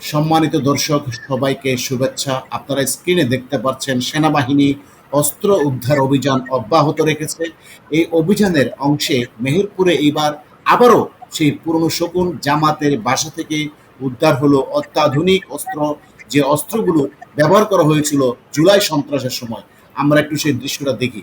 সম্মানিত দর্শক, সবাইকে শুভেচ্ছা। আপনারা স্ক্রিনে দেখতে পাচ্ছেন, সেনাবাহিনী অস্ত্র উদ্ধার অভিযান অব্যাহত রেখেছে। এই অভিযানের অংশে মেহেরপুরে এইবার আবারও সেই পুরনো শকুন জামাতের বাসা থেকে উদ্ধার হলো অত্যাধুনিক অস্ত্র। যে অস্ত্রগুলো ব্যবহার করা হয়েছিল জুলাই সন্ত্রাসের সময়। আমরা একটু সেই দৃশ্যটা দেখি।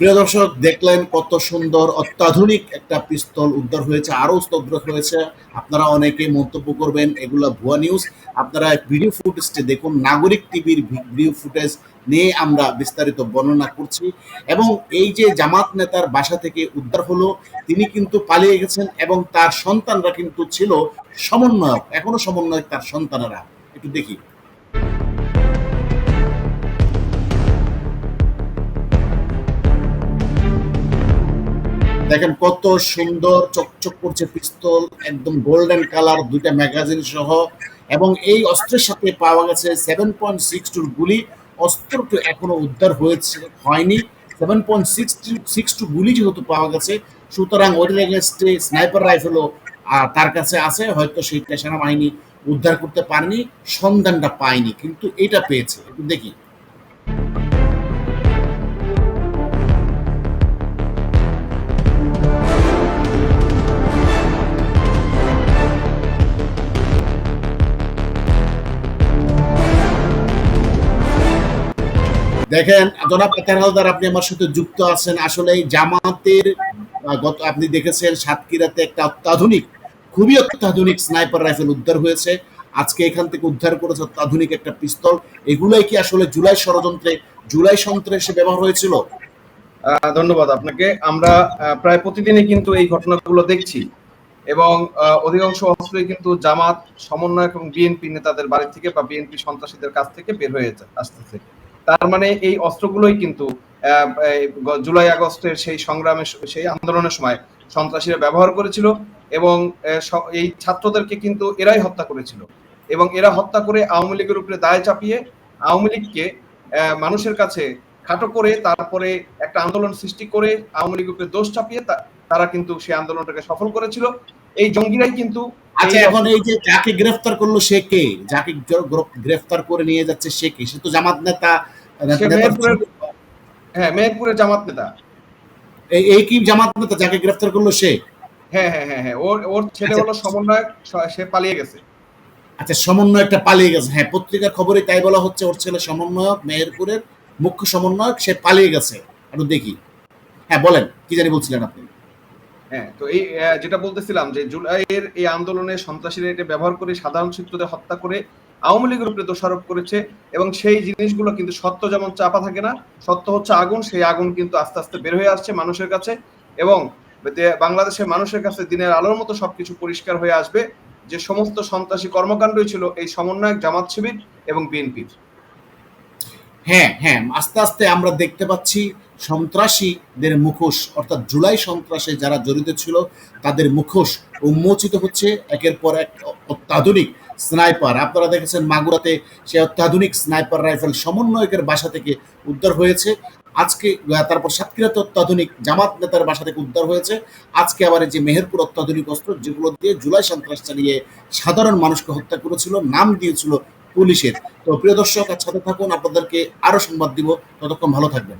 প্রিয় দর্শক, দেখলেন কত সুন্দর, অত্যাধুনিক একটা পিস্তল উদ্ধার হয়েছে, আরও উদ্ধার হয়েছে। আপনারা অনেকে মন্তব্য করবেন, এগুলো ভুয়া নিউজ আপনারা ভিডিও ফুটেজটি দেখুন, নাগরিক টিভির ভিডিও ফুটেজ নিয়ে আমরা বিস্তারিত বর্ণনা করছি। এবং এই যে জামাত নেতার বাসা থেকে উদ্ধার হলো, তিনি কিন্তু পালিয়ে গেছেন এবং তার সন্তানরা কিন্তু ছিল সমন্বয়ক, এখনও সমন্বয়ক তার সন্তানেরা। একটু দেখি। দেখেন কত সুন্দর চকচক করছে পিস্তল, একদম গোল্ডেন কালার দুইটা ম্যাগাজিন সহ। এবং এই অস্ত্রের সাথে পাওয়া গেছে সেভেন পয়েন্ট সিক্স টুর গুলি। অস্ত্রটি এখনও উদ্ধার হয়েছে, হয়নি। Seven point six six two গুলি যেহেতু পাওয়া গেছে, সুতরাং ওদের এগেনস্টে স্নাইপার রাইফেলও তার কাছে আছে। হয়তো সেইটা সেনাবাহিনী উদ্ধার করতে পারেনি, সন্ধানটা পায়নি, কিন্তু এটা পেয়েছে। একটু দেখি। দেখেন, জনাব আতার হালদার, আপনি আমার সাথে যুক্ত আছেন। আসলে জামাতের গত, আপনি দেখেছেন সাতক্ষীরাতে একটা অত্যাধুনিক, খুবই অত্যাধুনিক স্নাইপার রাইফেল উদ্ধার হয়েছে। আজকে এখান থেকে উদ্ধার করেছে অত্যাধুনিক একটা পিস্তল। এগুলাই কি আসলে জুলাই ষড়যন্ত্রে, জুলাই সন্ত্রাসে ব্যবহার হয়েছিল? ধন্যবাদ আপনাকে। আমরা প্রায় প্রতিদিনই কিন্তু এই ঘটনাগুলো দেখছি। এবং অধিকাংশ অস্ত্রই কিন্তু জামাত, সমন্বয়ক এবং বিএনপি নেতাদের বাড়ি থেকে বা বিএনপি সন্ত্রাসীদের কাছ থেকে বের হয়ে আসতেছে। তার মানে এই অস্ত্রগুলোই কিন্তু জুলাই আগস্টের সেই সংগ্রামের সেই আন্দোলনের সময় সন্ত্রাসীরা ব্যবহার করেছিল এবং এই ছাত্রদেরকে কিন্তু এরাই হত্যা করেছিল। এবং এরা হত্যা করে আওয়ামী লীগের উপরে দায় চাপিয়ে আওয়ামী লীগকে মানুষের কাছে খাটো করে তারপরে একটা আন্দোলন সৃষ্টি করে আওয়ামী লীগের উপরে দোষ চাপিয়ে তারা কিন্তু সেই আন্দোলনটাকে সফল করেছিল। এই জঙ্গিরাই কিন্তু আচ্ছা এখন এই যে যাকে গ্রেফতার করল সে কে? যাকে গ্রে- গ্রে- গ্রেফতার করে নিয়ে যাচ্ছে সে কে? সে তো জামাত নেতা হ্যাঁ মেহেরপুরের জামাত নেতা। এই- কি জামাত নেতা যাকে গ্রেফতার করল সে? হ্যাঁ হ্যাঁ হ্যাঁ হ্যাঁ ওর ওর ছেলে আচ্ছা। হলো সমন্বয়ক সে পালিয়ে গেছে। আচ্ছা পালিয়ে গেছে। হ্যাঁ পত্রিকার খবরে তাই বলা হচ্ছে ওর ছেলে সমন্বয়ক মেহেরপুরের মুখ্য সমন্বয়ক সে পালিয়ে গেছে। একটু দেখি। হ্যাঁ বলেন কি জানি বলছিলেন আপনি? হ্যাঁ তো এই যেটা বলতেছিলাম যে জুলাইয়ের এই আন্দোলনে সন্ত্রাসীরা এটা ব্যবহার করে সাধারণ ছাত্রদের হত্যা করে আওয়ামী লীগের উপরে দোষারোপ করেছে এবং সেই জিনিসগুলো কিন্তু সত্য যেমন চাপা থাকে না, সত্য হচ্ছে আগুন, সেই আগুন কিন্তু আস্তে আস্তে বের হয়ে আসছে মানুষের কাছে এবং বাংলাদেশের মানুষের কাছে দিনের আলোর মতো সবকিছু পরিষ্কার হয়ে আসবে। যে সমস্ত সন্ত্রাসী কর্মকাণ্ডই ছিল এই সমন্বয়ক জামাত শিবির এবং বিএনপির। হ্যাঁ হ্যাঁ আস্তে আস্তে আমরা দেখতে পাচ্ছি সন্ত্রাসীদের মুখোশ, অর্থাৎ জুলাই সন্ত্রাসে যারা জড়িত ছিল, তাদের মুখোশ উন্মোচিত হচ্ছে একের পর এক অত্যাধুনিক স্নাইপার। আপনারা দেখেছেন মাগুরাতে সে অত্যাধুনিক স্নাইপার রাইফেল সমন্বয়কের বাসা থেকে উদ্ধার হয়েছে। আজকে তারপর সাতক্ষীরাতে অত্যাধুনিক জামাত নেতার বাসা থেকে উদ্ধার হয়েছে। আজকে আবার যে মেহেরপুর অত্যাধুনিক অস্ত্র, যেগুলো দিয়ে জুলাই সন্ত্রাস চালিয়ে সাধারণ মানুষকে হত্যা করেছিল, নাম দিয়েছিল পুলিশের। তো প্রিয় দর্শক সাথে থাকুন। আপনাদেরকে আরও সংবাদ দিব। ততক্ষণ ভালো থাকবেন।